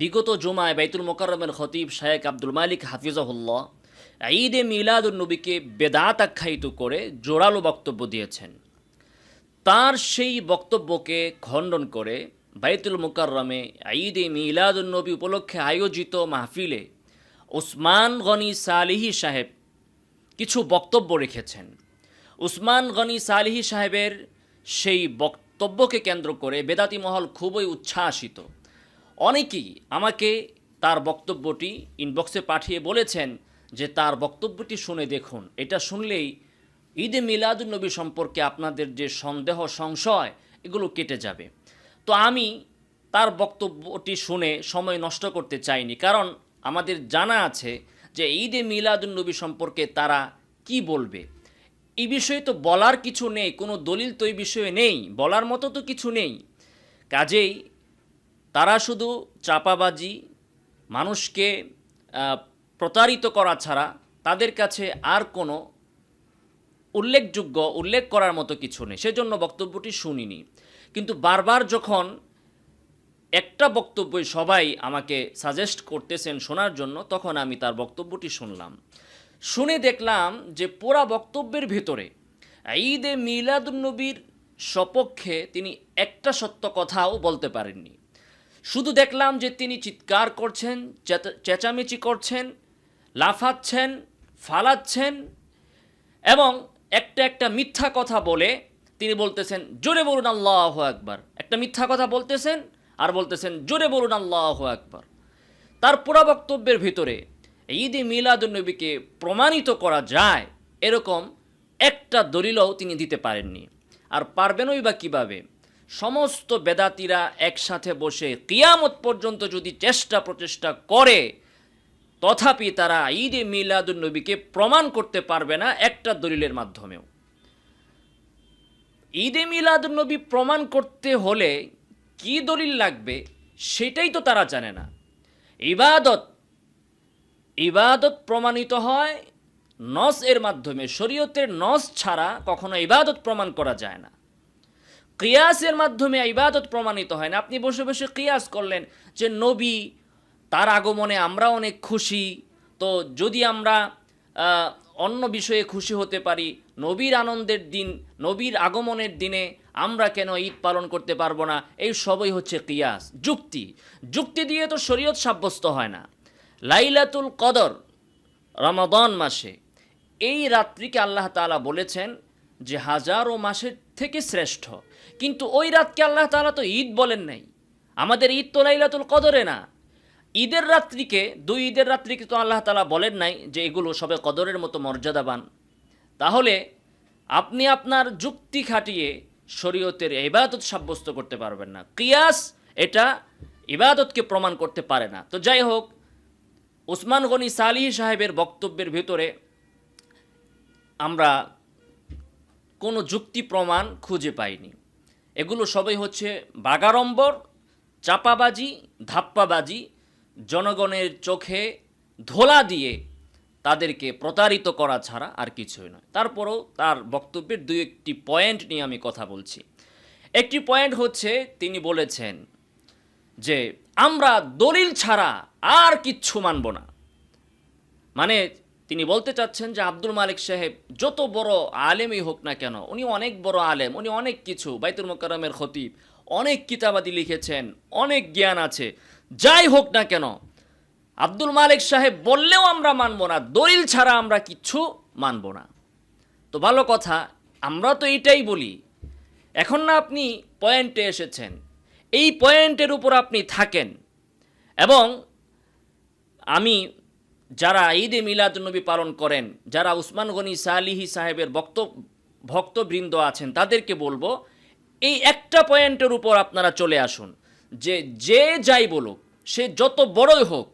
বিগত জুমায় বাইতুল মোকাররমের খতিব শায়েক আব্দুল মালিক হাফিজাহুল্লাহ ঈদে মিলাদুল নবীকে বেদাত আখ্যায়িত করে জোরালো বক্তব্য দিয়েছেন। তার সেই বক্তব্যকে খণ্ডন করে বাইতুল মুকাররমে ঈদে মিলাদুল নবী উপলক্ষে আয়োজিত মাহফিলে ওসমান গনি সালিহি সাহেব কিছু বক্তব্য রেখেছেন। উসমান গনি সালিহি সাহেবের সেই বক্তব্যকে কেন্দ্র করে বেদাতি মহল খুবই উচ্ছ্বাসিত। অনেকেই আমাকে তার বক্তব্যটি ইনবক্সে পাঠিয়ে বলেছেন যে তার বক্তব্যটি শুনে দেখুন। এটা শুনলেই ঈদে মিলাদুন্নবী সম্পর্কে আপনাদের যে সন্দেহ, সংশয়, এগুলো কেটে যাবে। তো আমি তার বক্তব্যটি শুনে সময় নষ্ট করতে চাইনি, কারণ আমাদের জানা আছে যে ঈদে মিলাদুন্নবী সম্পর্কে তারা কি বলবে। এই বিষয়ে তো বলার কিছু নেই, কোনো দলিল তো এই বিষয়ে নেই, বলার মতো তো কিছু নেই। কাজেই তারা শুধু চাপাবাজি, মানুষকে প্রতারিত করা ছাড়া তাদের কাছে আর কোনো উল্লেখযোগ্য, উল্লেখ করার মতো কিছু নেই। সেজন্য বক্তব্যটি শুনিনি। কিন্তু বারবার যখন একটা বক্তব্যই সবাই আমাকে সাজেস্ট করতেছেন শোনার জন্য, তখন আমি তার বক্তব্যটি শুনলাম। শুনে দেখলাম যে পুরা বক্তব্যের ভেতরে ঈদে মিলাদুন্নবীর সপক্ষে তিনি একটা সত্য কথাও বলতে পারেননি। শুধু দেখলাম যে তিনি চিৎকার করছেন চেঁচামেচি করছেন, লাফাচ্ছেন, ফালাচ্ছেন এবং একটা একটা মিথ্যা কথা বলে তিনি বলতেছেন, জোরে বলুন আল্লাহ একবার একটা মিথ্যা কথা বলতেছেন আর বলতেছেন, জোরে বলুন আল্লাহ একবার তার পুরা বক্তব্যের ভিতরে ঈদে মিলাদুন্নবীকে প্রমাণিত করা যায় এরকম একটা দলিলও তিনি দিতে পারেননি। আর পারবেনই বা কীভাবে? সমস্ত বেদাতিরা একসাথে বসে কিয়ামত পর্যন্ত যদি চেষ্টা প্রচেষ্টা করে, তথাপি তারা ঈদে মিলাদুন্নবীকে প্রমাণ করতে পারবে না একটা দলিলের মাধ্যমেও। ঈদে মিলাদুন্নবী প্রমাণ করতে হলে কি দলিল লাগবে সেটাই তো তারা জানে না। ইবাদত ইবাদত প্রমাণিত হয় নস এর মাধ্যমে। শরীয়তের নস ছাড়া কখনো ইবাদত প্রমাণ করা যায় না। কিয়াসের মাধ্যমে ইবাদত প্রমাণিত হয় না। আপনি বসে বসে কিয়াস করলেন যে, নবী, তার আগমনে আমরা অনেক খুশি। তো যদি আমরা অন্য বিষয়ে খুশি হতে পারি, নবীর আনন্দের দিন, নবীর আগমনের দিনে আমরা কেন ঈদ পালন করতে পারব না? এই সবই হচ্ছে কিয়াস। যুক্তি। যুক্তি দিয়ে তো শরীয়ত সাব্যস্ত হয় না। লাইলাতুল কদর, রমাদন মাসে, এই রাত্রিকে আল্লাহ তাআলা বলেছেন যে, হাজারো মাসের থেকে শ্রেষ্ঠ। কিন্তু ওই রাতকে আল্লাহ তালা তো ঈদ বলেন নাই। আমাদের ঈদ তো লাইলাতুল কদরে না। ঈদের রাত্রিকে, দুই ঈদের রাত্রিকে তো আল্লাহ তালা বলেন নাই যে এগুলো সবে কদরের মতো মর্যাদাবান। তাহলে আপনি আপনার যুক্তি খাটিয়ে শরীয়তের ইবাদত সাব্যস্ত করতে পারবেন না। কিয়াস এটা ইবাদতকে প্রমাণ করতে পারে না। তো যাই হোক ওসমান গনি সালিহ সাহেবের বক্তব্যের ভেতরে আমরা কোনো যুক্তি প্রমাণ খুঁজে পাইনি। এগুলো সবই হচ্ছে বাগাড়ম্বর, চাপাবাজি, ধাপ্পাবাজি, জনগণের চোখে ধোলা দিয়ে তাদেরকে প্রতারিত করা ছাড়া আর কিছুই নয়। তারপরও তার বক্তব্যের দুই একটি পয়েন্ট নিয়ে আমি কথা বলছি। একটি পয়েন্ট হচ্ছে, তিনি বলেছেন যে, আমরা দলিল ছাড়া আর কিচ্ছু মানব না। মানে তিনি বলতে চাচ্ছেন যে আব্দুল মালিক সাহেব, যত বড় আলেমই হোক না কেন, উনি অনেক বড় আলেম, উনি অনেক কিছু, বাইতুল মোকারমের খতিব, অনেক কিতাবাদি লিখেছেন, অনেক জ্ঞান আছে, যাই হোক না কেন, আব্দুল মালিক সাহেব বললেও আমরা মানব না, দলিল ছাড়া আমরা কিচ্ছু মানব না। তো ভালো কথা, আমরা তো এইটাই বলি। এখন না আপনি পয়েন্টে এসেছেন, এই পয়েন্টের উপর আপনি থাকেন, এবং আমি যারা ঈদে মিলাদুন্নবী পালন করেন, যারা উসমান গনি সালিহি সাহেবের বক্ত, ভক্তবৃন্দ আছেন, তাদেরকে বলব, এই একটা পয়েন্টের উপর আপনারা চলে আসুন। যে যে যাই বলুক, সে যত বড়ই হোক,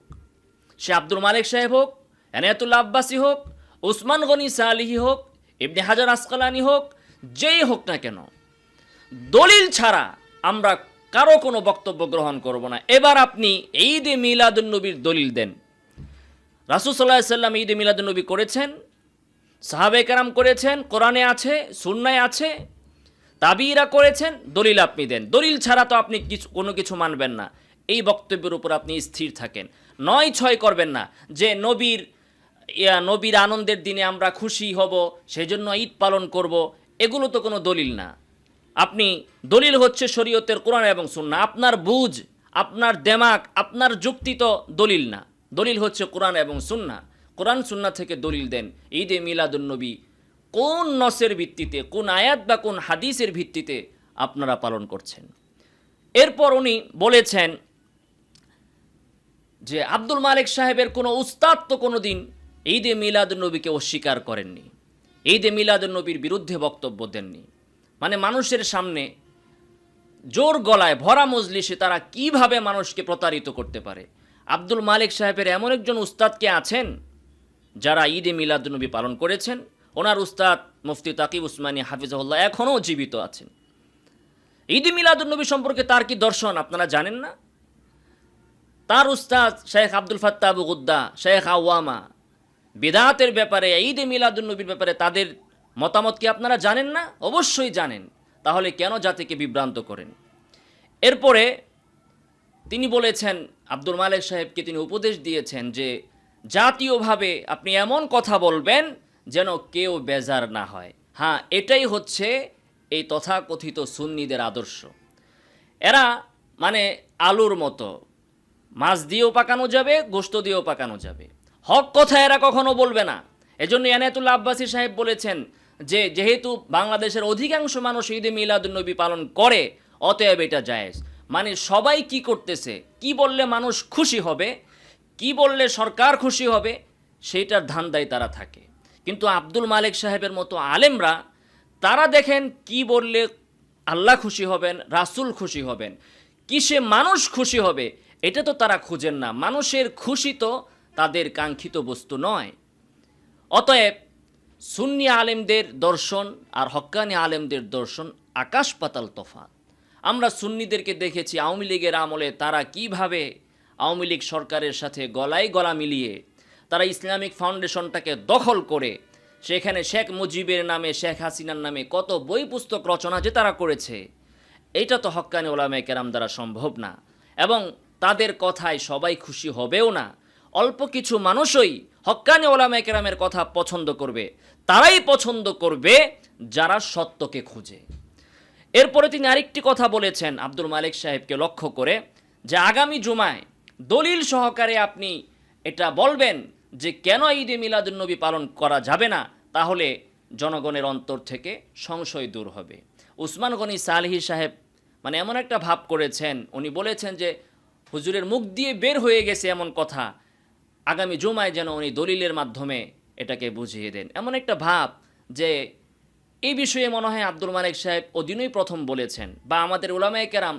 সে আব্দুল মালিক সাহেব হোক এনায়াতুল্লা আব্বাসী হোক, উসমান গনি সালিহি হোক, ইবনে হাজার আসকালানি হোক, যেই হোক না কেন, দলিল ছাড়া আমরা কারও কোনো বক্তব্য গ্রহণ করব না। এবার আপনি ঈদে মিলাদুন্নবীর দলিল দেন। রাসুল সাল্লাহ সাল্লাম ঈদে মিলাদুন্নবী করেছেন সাহাবে কারাম করেছেন কোরআনে আছে সুন্নায় আছে তাবিরা করেছেন দলিল আপনি দেন। দলিল ছাড়া তো আপনি কিছু কোনো কিছু মানবেন না। এই বক্তব্যের উপর আপনি স্থির থাকেন। নয় ছয় করবেন না যে নবীর ইয়া, নবীর আনন্দের দিনে আমরা খুশি হব সেজন্য ঈদ পালন করব এগুলো তো কোনো দলিল না। আপনি দলিল হচ্ছে শরীয়তের কোরআন এবং সুন্না আপনার বুঝ আপনার দেমাক আপনার যুক্তি তো দলিল না। দলিল হচ্ছে কোরআন এবং সুন্না কোরআন সুন্না থেকে দলিল দেন। ঈদে মিলাদুন্নবী কোন নসের ভিত্তিতে, কোন আয়াত বা কোন হাদিসের ভিত্তিতে আপনারা পালন করছেন? এরপর উনি বলেছেন যে আব্দুল মালিক সাহেবের কোনো উস্তাদ তো কোনো দিন ঈদে মিলাদুন্নবীকে অস্বীকার করেননি। ঈদে মিলাদুন্নবীর বিরুদ্ধে বক্তব্য দেননি। মানে মানুষের সামনে জোর গলায় ভরা মজলিসে তারা কীভাবে মানুষকে প্রতারিত করতে পারে? আব্দুল মালিক সাহেবের এমন একজন উস্তাদকে আছেন যারা ঈদে মিলাদুন্নবী পালন করেছেন? ওনার উস্তাদ মুফতি তাকিব উসমানী হাফিজাহুল্লাহ এখনও জীবিত আছেন। ঈদে মিলাদুন্নবী সম্পর্কে তার কি দর্শন আপনারা জানেন না? তার উস্তাদ শেখ আব্দুল ফাত্তা আবু গুদ্দা, শেখ আওয়ামা, বিদাতের ব্যাপারে, ঈদে মিলাদুন্নবীর ব্যাপারে তাদের মতামত কি আপনারা জানেন না? অবশ্যই জানেন। তাহলে কেন জাতিকে বিভ্রান্ত করেন? এরপরে তিনি বলেছেন, আব্দুল মালিক সাহেবকে তিনি উপদেশ দিয়েছেন যে, জাতীয়ভাবে আপনি এমন কথা বলবেন যেন কেউ বেজার না হয়। হ্যাঁ এটাই হচ্ছে এই তথাকথিত সুন্নিদের আদর্শ। এরা মানে আলুর মতো। মাছ দিয়েও পাকানো যাবে, গোস্ত দিয়েও পাকানো যাবে। হক কথা এরা কখনো বলবে না। এজন্য এনায়তুল্লাহ আব্বাসী সাহেব বলেছেন যে, যেহেতু বাংলাদেশের অধিকাংশ মানুষ ঈদে মিলাদুন্নবী পালন করে, অতএব এটা জায়েজ। মানে সবাই কি করতেছে? কি বললে মানুষ খুশি হবে? কি বললে সরকার খুশি হবে? সেইটার ধান্দায় তারা থাকে। কিন্তু আব্দুল মালিক সাহেবের মতো আলেমরা, তারা দেখেন কি বললে আল্লাহ খুশি হবেন, রাসূল খুশি হবেন, কিসে মানুষ খুশি হবে, এটা তো তারা খুঁজেন না। মানুষের খুশি তো তাদের কাঙ্ক্ষিত বস্তু নয়। অতএব সুন্নি আলেমদের দর্শন আর হক্কানি আলেমদের দর্শন আকাশ পাতাল তফাৎ আমরা সুন্নিদেরকে দেখেছি আওয়ামী লীগের আমলে তারা কীভাবে আওয়ামী লীগ সরকারের সাথে গলায় গলা মিলিয়ে তারা ইসলামিক ফাউন্ডেশনটাকে দখল করে, সেখানে শেখ মুজিবের নামে, শেখ হাসিনার নামে কত বই পুস্তক রচনা যে তারা করেছে এটা তো হক্কানি ওলামায় কেরাম দ্বারা সম্ভব না। এবং তাদের কথায় সবাই খুশি হবেও না। অল্প কিছু মানুষই হক্কানি ওলামায় কেরামের কথা পছন্দ করবে, তারাই পছন্দ করবে যারা সত্যকে খুঁজে। এরপরে তিনি আরেকটি কথা বলেছেন আব্দুল মালিক সাহেবকে লক্ষ্য করে যে আগামী জুমায় দলিল সহকারে আপনি এটা বলবেন যে কেন ঈদে মিলাদুন্নবী পালন করা যাবে না, তাহলে জনগণের অন্তর থেকে সংশয় দূর হবে। উসমান গনি সালহি সাহেব মানে এমন একটা ভাব করেছেন, উনি বলেছেন যে হুজুরের মুখ দিয়ে বের হয়ে গেছে এমন কথা, আগামী জুমায় যেন উনি দলিলের মাধ্যমে এটাকে বুঝিয়ে দেন। এমন একটা ভাব যে এই বিষয়ে মনে হয় আব্দুল মালিক সাহেব ওদিনই প্রথম বলেছেন বা আমাদের ওলামায় কেরাম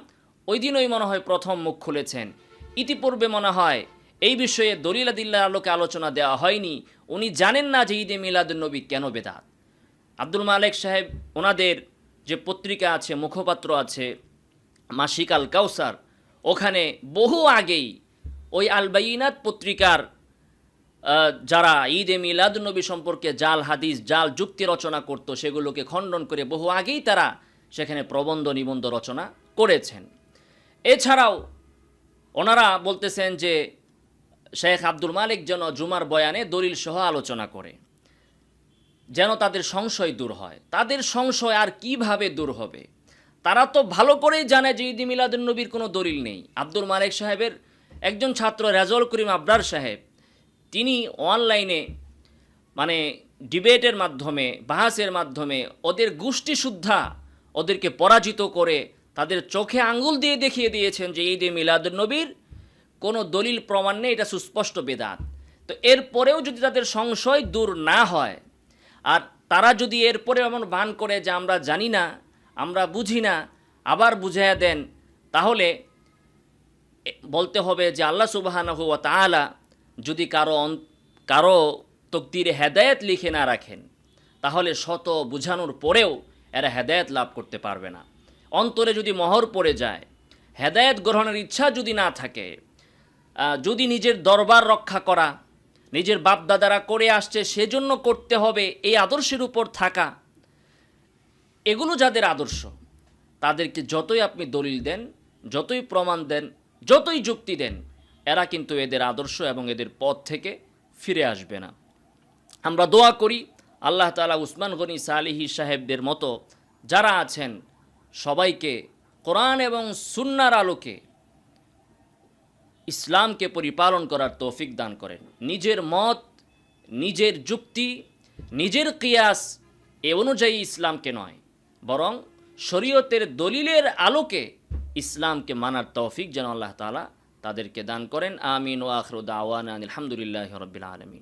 ওই দিনই মনে হয় প্রথম মুখ খুলেছেন। ইতিপূর্বে মনে হয় এই বিষয়ে দলিলাদিল্লার আলোকে আলোচনা দেওয়া হয়নি। উনি জানেন না যে ঈদে মিলাদুন্নবী কেন বেদাত। আব্দুল মালিক সাহেব ওনাদের যে পত্রিকা আছে, মুখপাত্র আছে মাসিক আল কাউসার, ওখানে বহু আগেই ওই আলবাইনাত পত্রিকার যারা ঈদ এ মিলাদুন্নবী সম্পর্কে জাল হাদিস, জাল যুক্তি রচনা করত, সেগুলোকে খণ্ডন করে বহু আগেই তারা সেখানে প্রবন্ধ নিবন্ধ রচনা করেছেন। এছাড়াও ওনারা বলতেছেন যে শেখ আব্দুল মালিক যেন জুমার বয়ানে দলিল সহ আলোচনা করে, যেন তাদের সংশয় দূর হয়। তাদের সংশয় আর কীভাবে দূর হবে? তারা তো ভালো করেই জানে যে ঈদ মিলাদুল নবীর কোনো দলিল নেই। আব্দুল মালিক সাহেবের একজন ছাত্র রেজল করিম আবরার সাহেব তিনি অনলাইনে মানে ডিবেটের মাধ্যমে, বাহাসের মাধ্যমে ওদের গোষ্ঠী শুদ্ধা ওদেরকে পরাজিত করে তাদের চোখে আঙ্গুল দিয়ে দেখিয়ে দিয়েছেন যে ঈদে নবীর কোনো দলিল প্রমাণ নেই, এটা সুস্পষ্ট বেদাত। তো এরপরেও যদি তাদের সংশয় দূর না হয়, আর তারা যদি এরপরে এমন ভান করে যে আমরা জানি না, আমরা বুঝি না, আবার বুঝাইয়া দেন, তাহলে বলতে হবে যে আল্লাহ সুবাহানহু তাআলা যদি কারও কারও তকদিরে হেদায়েত লিখে না রাখেন, তাহলে শত বুঝানোর পরেও এরা হেদায়েত লাভ করতে পারবে না। অন্তরে যদি মহর পড়ে যায়, হেদায়েত গ্রহণের ইচ্ছা যদি না থাকে যদি নিজের দরবার রক্ষা করা, নিজের বাপদাদারা করে আসছে সেজন্য করতে হবে, এই আদর্শের উপর থাকা, এগুলো যাদের আদর্শ, তাদেরকে যতই আপনি দলিল দেন, যতই প্রমাণ দেন, যতই যুক্তি দেন এরা কিন্তু এদের আদর্শ এবং এদের পথ থেকে ফিরে আসবে না। আমরা দোয়া করি আল্লাহ তালা উসমান গনি সালিহি সাহেবদের মতো যারা আছেন সবাইকে কোরআন এবং সুন্নার আলোকে ইসলামকে পরিপালন করার তৌফিক দান করেন। নিজের মত, নিজের যুক্তি, নিজের কিয়াস এ অনুযায়ী ইসলামকে নয়, বরং শরীয়তের দলিলের আলোকে ইসলামকে মানার তৌফিক যেন আল্লাহ তালা তাদেরকে দান করেন। আমিন ও আখরুদ আওয়ান আলহামদুলিল্লাহ রবিল আলমিন।